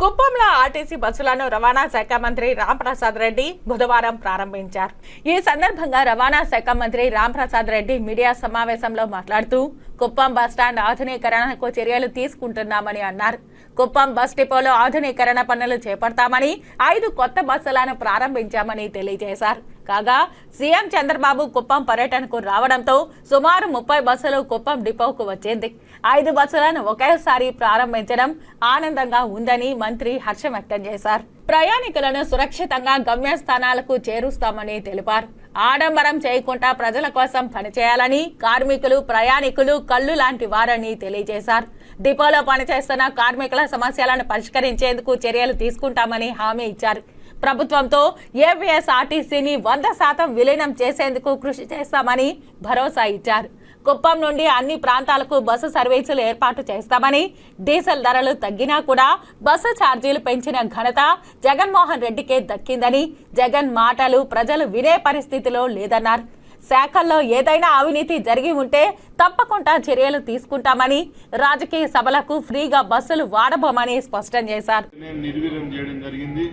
కుప్పంలో ఆర్టీసీ బస్సులను రవాణా శాఖ మంత్రి రాంప్రసాద్ రెడ్డి బుధవారం ప్రారంభించారు. ఈ సందర్భంగా రవాణా శాఖ మంత్రి రాంప్రసాద్ రెడ్డి మీడియా సమావేశంలో మాట్లాడుతూ కుప్పం బస్టాండ్ ఆధునీకరణకు చర్యలు తీసుకుంటున్నామని అన్నారు. కుప్పం బస్ డిపోలో ఆధునీకరణ పనులు చేపడతామని ఐదు కొత్త బస్సులను ప్రారంభించామని తెలియజేశారు. కాగా సీఎం చంద్రబాబు కుప్పం పర్యటనకు రావడంతో సుమారు ముప్పై బస్సులు కుప్పం డిపోకు వచ్చింది. ఐదు బస్సులను ఒకేసారి ప్రారంభించడం ఆనందంగా ఉందని మంత్రి హర్షం వ్యక్తం చేశారు. ప్రయాణికులను సురక్షితంగా గమ్యస్థానాలకు చేరుస్తామని తెలిపారు. ఆడంబరం చేయకుండా ప్రజల కోసం పనిచేయాలని కార్మికులు ప్రయాణికులు కళ్ళు లాంటి వారని తెలియజేశారు. డిపోలో పనిచేస్తున్న కార్మికుల సమస్యలను పరిష్కరించేందుకు చర్యలు తీసుకుంటామని హామీ ఇచ్చారు. ప్రభుత్వంతో ఏపీఎస్ఆర్టీసీని వంద శాతం విలీనం చేసేందుకు కృషి చేస్తామని భరోసా ఇచ్చారు. కుప్పం నుండి అన్ని ప్రాంతాలకు బస్సు సర్వీసులు ఏర్పాటు చేస్తామని డీజిల్ ధరలు తగ్గినా కూడా బస్సు ఛార్జీలు పెంచిన ఘనత జగన్మోహన్ రెడ్డికే దక్కిందని జగన్ మాటలు ప్రజలు వినే పరిస్థితిలో లేదన్నారు. శాఖల్లో ఏదైనా అవినీతి జరిగి ఉంటే తప్పకుండా చర్యలు తీసుకుంటామని రాజకీయ సభలకు ఫ్రీగా బస్సులు వాడబోమని స్పష్టం చేశారు. నిర్వీర్యం చేయడం జరిగింది.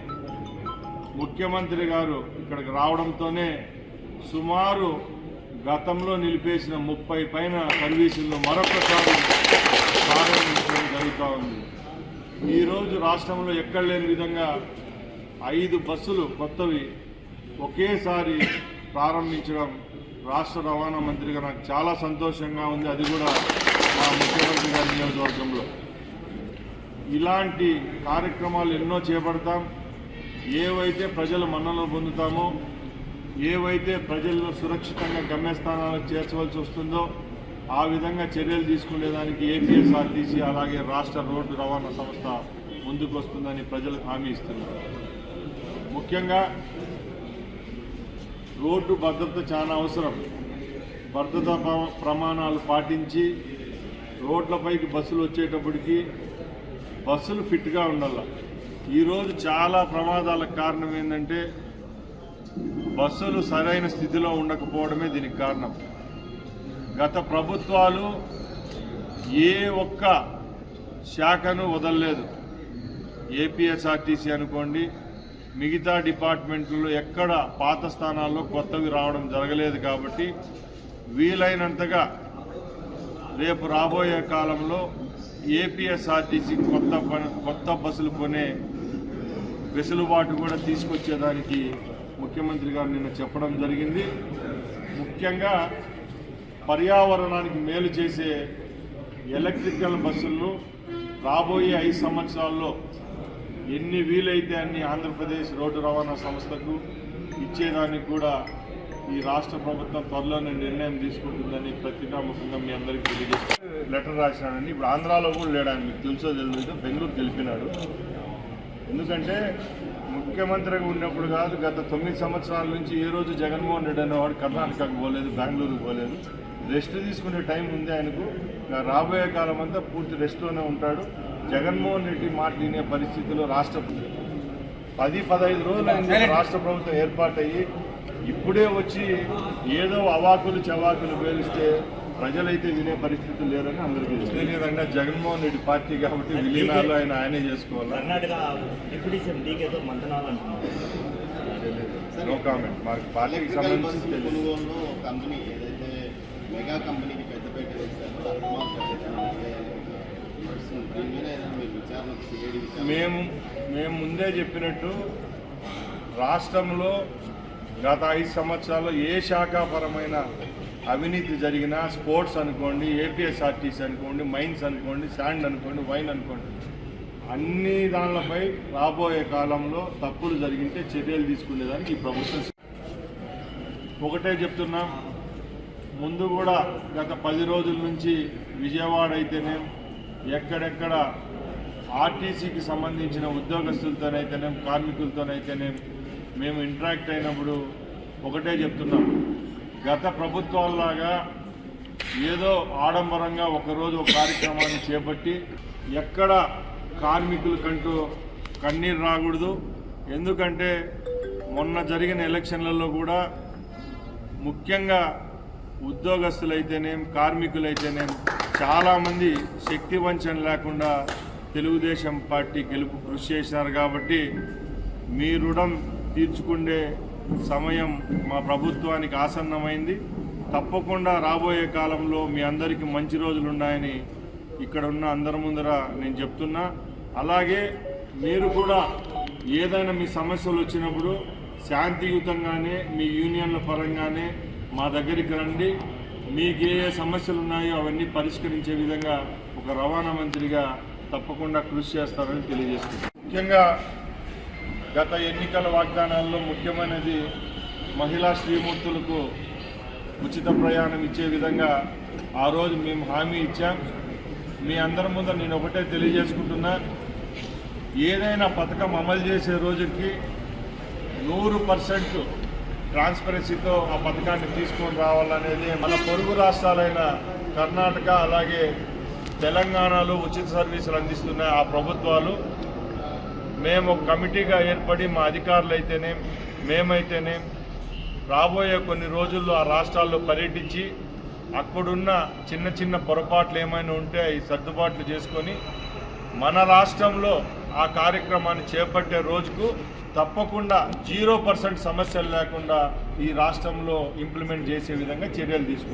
ముఖ్యమంత్రి గారు ఇక్కడికి రావడంతోనే సుమారు గతంలో నిలిపేసిన ముప్పై పైన సర్వీసులను మరొకసారి ప్రారంభించడం జరుగుతూ ఉంది. ఈరోజు రాష్ట్రంలో ఎక్కడ లేని విధంగా ఐదు బస్సులు కొత్తవి ఒకేసారి ప్రారంభించడం రాష్ట్ర రవాణా మంత్రిగా నాకు చాలా సంతోషంగా ఉంది. అది కూడా మా ముఖ్యమంత్రి గారి నియోజకవర్గంలో. ఇలాంటి కార్యక్రమాలు ఎన్నో చేపడతాం. ఏవైతే ప్రజలు మన్నలు పొందుతామో ఏవైతే ప్రజలను సురక్షితంగా గమ్యస్థానాలకు చేర్చవలసి వస్తుందో ఆ విధంగా చర్యలు తీసుకునేదానికి ఏపీఎస్ఆర్టీసీ అలాగే రాష్ట్ర రోడ్డు రవాణా సంస్థ ముందుకు వస్తుందని ప్రజలకు హామీ ఇస్తున్నారు. ముఖ్యంగా రోడ్డు భద్రత చాలా అవసరం. భద్రతా ప్ర- ప్రమాణాలు పాటించి రోడ్లపైకి బస్సులు వచ్చేటప్పటికి బస్సులు ఫిట్గా ఉండాల. ఈరోజు చాలా ప్రమాదాలకు కారణం ఏంటంటే బస్సులు సరైన స్థితిలో ఉండకపోవడమే దీనికి కారణం. గత ప్రభుత్వాలు ఏ ఒక్క శాఖను వదలలేదు. ఏపీఎస్ఆర్టీసీ అనుకోండి మిగతా డిపార్ట్మెంట్లో ఎక్కడ పాత స్థానాల్లో కొత్తవి రావడం జరగలేదు కాబట్టి వీలైనంతగా రేపు రాబోయే కాలంలో ఏపీఎస్ఆర్టీసీ కొత్త పని కొత్త బస్సులు కొనే వెసులుబాటు కూడా తీసుకొచ్చేదానికి ముఖ్యమంత్రి గారు నిన్న చెప్పడం జరిగింది. ముఖ్యంగా పర్యావరణానికి మేలు చేసే ఎలక్ట్రికల్ బస్సులను రాబోయే ఐదు సంవత్సరాల్లో ఎన్ని వీలైతే అన్ని ఆంధ్రప్రదేశ్ రోడ్డు రవాణా సంస్థకు ఇచ్చేదానికి కూడా ఈ రాష్ట్ర ప్రభుత్వం త్వరలోనే నిర్ణయం తీసుకుంటుందని పత్రికాముఖంగా మీ అందరికీ తెలియజేస్తాను. లెటర్ రాసినాడని ఇప్పుడు ఆంధ్రాలో కూడా లేడని మీకు తెలుసో తెలియదు బెంగళూరు తెలిపినాడు. ఎందుకంటే ముఖ్యమంత్రిగా ఉన్నప్పుడు కాదు గత తొమ్మిది సంవత్సరాల నుంచి ఏ రోజు జగన్మోహన్ రెడ్డి అనేవాడు కర్ణాటకకు పోలేదు బెంగళూరుకు పోలేదు. రెస్ట్ తీసుకునే టైం ఉంది ఆయనకు. రాబోయే కాలం అంతా పూర్తి రెస్ట్లోనే ఉంటాడు. జగన్మోహన్ రెడ్డి మాట వినే పరిస్థితిలో రాష్ట్ర పది పదహైదు రోజులు రాష్ట్ర ప్రభుత్వం ఏర్పాటయ్యి ఇప్పుడే వచ్చి ఏదో అవాకులు చవాకులు పేలిస్తే ప్రజలైతే వినే పరిస్థితి లేరని అందరికీ తెలుసు. తెలియదంగా జగన్మోహన్ రెడ్డి పార్టీ కాబట్టి విలీనాలు ఆయన ఆయనే చేసుకోవాలి? కర్ణాటక డిప్యూటీ సీఎం డీకేతో మంతనాలు అంటున్నారు నో కామెంట్ మాకు పార్టీకి సంబంధించి కంపెనీ ఏదైతే మెగా కంపెనీకి పెద్దపేట మేము మేము ముందే చెప్పినట్టు రాష్ట్రంలో గత ఐదు సంవత్సరాల్లో ఏ శాఖాపరమైన అవినీతి జరిగినా స్పోర్ట్స్ అనుకోండి ఏపీఎస్ఆర్టీసీ అనుకోండి మైన్స్ అనుకోండి శాండ్ అనుకోండి వైన్ అనుకోండి అన్ని దానిలపై రాబోయే కాలంలో తప్పులు జరిగితే చర్యలు తీసుకునేదానికి ఈ ప్రభుత్వం ఒకటే చెప్తున్నాం ముందు కూడా గత పది రోజుల నుంచి విజయవాడ అయితేనే ఎక్కడెక్కడ ఆర్టీసీకి సంబంధించిన ఉద్యోగస్తులతోనైతేనేం కార్మికులతోనైతేనేం మేము ఇంటరాక్ట్ అయినప్పుడు ఒకటే చెప్తున్నాం. గత ప్రభుత్వాల్లాగా ఏదో ఆడంబరంగా ఒకరోజు ఒక కార్యక్రమాన్ని చేపట్టి ఎక్కడ కార్మికులకంటూ కన్నీరు రాకూడదు. ఎందుకంటే మొన్న జరిగిన ఎలక్షన్లలో కూడా ముఖ్యంగా ఉద్యోగస్తులైతేనేం కార్మికులైతేనేం చాలామంది శక్తి వంచన లేకుండా తెలుగుదేశం పార్టీ గెలుపు కృషి చేశారు కాబట్టి మీ రుణం తీర్చుకునే సమయం మా ప్రభుత్వానికి ఆసన్నమైంది. తప్పకుండా రాబోయే కాలంలో మీ అందరికీ మంచి రోజులు ఉన్నాయని ఇక్కడ ఉన్న అందరి ముందర నేను చెప్తున్నా. అలాగే మీరు కూడా ఏదైనా మీ సమస్యలు వచ్చినప్పుడు శాంతియుతంగానే మీ యూనియన్ల పరంగానే మా దగ్గరికి రండి. మీకు ఏ ఏ సమస్యలు ఉన్నాయో అవన్నీ పరిష్కరించే విధంగా ఒక రవాణా మంత్రిగా తప్పకుండా కృషి చేస్తారని తెలియజేస్తున్నాను. ముఖ్యంగా గత ఎన్నికల వాగ్దానాల్లో ముఖ్యమైనది మహిళా శ్రీమూర్తులకు ఉచిత ప్రయాణం ఇచ్చే విధంగా ఆ రోజు మేము హామీ ఇచ్చాం. మీ అందరి ముందు నేను ఒకటే తెలియజేసుకుంటున్నా. ఏదైనా పథకం అమలు చేసే రోజుకి నూరు పర్సెంట్ ట్రాన్స్పరెన్సీతో ఆ పథకాన్ని తీసుకొని రావాలనేది మన పొరుగు రాష్ట్రాలైన కర్ణాటక అలాగే తెలంగాణలో ఉచిత సర్వీసులు అందిస్తున్న ఆ ప్రభుత్వాలు. మేము ఒక కమిటీగా ఏర్పడి మా అధికారులు అయితేనే మేమైతేనే రాబోయే కొన్ని రోజుల్లో ఆ రాష్ట్రాల్లో పర్యటించి అక్కడున్న చిన్న చిన్న పొరపాట్లు ఏమైనా ఉంటే అవి సర్దుబాట్లు చేసుకొని మన రాష్ట్రంలో ఆ కార్యక్రమాన్ని చేపట్టే రోజుకు తప్పకుండా జీరో పర్సెంట్ సమస్యలు లేకుండా ఈ రాష్ట్రంలో ఇంప్లిమెంట్ చేసే విధంగా చర్యలు తీసుకుంటాం.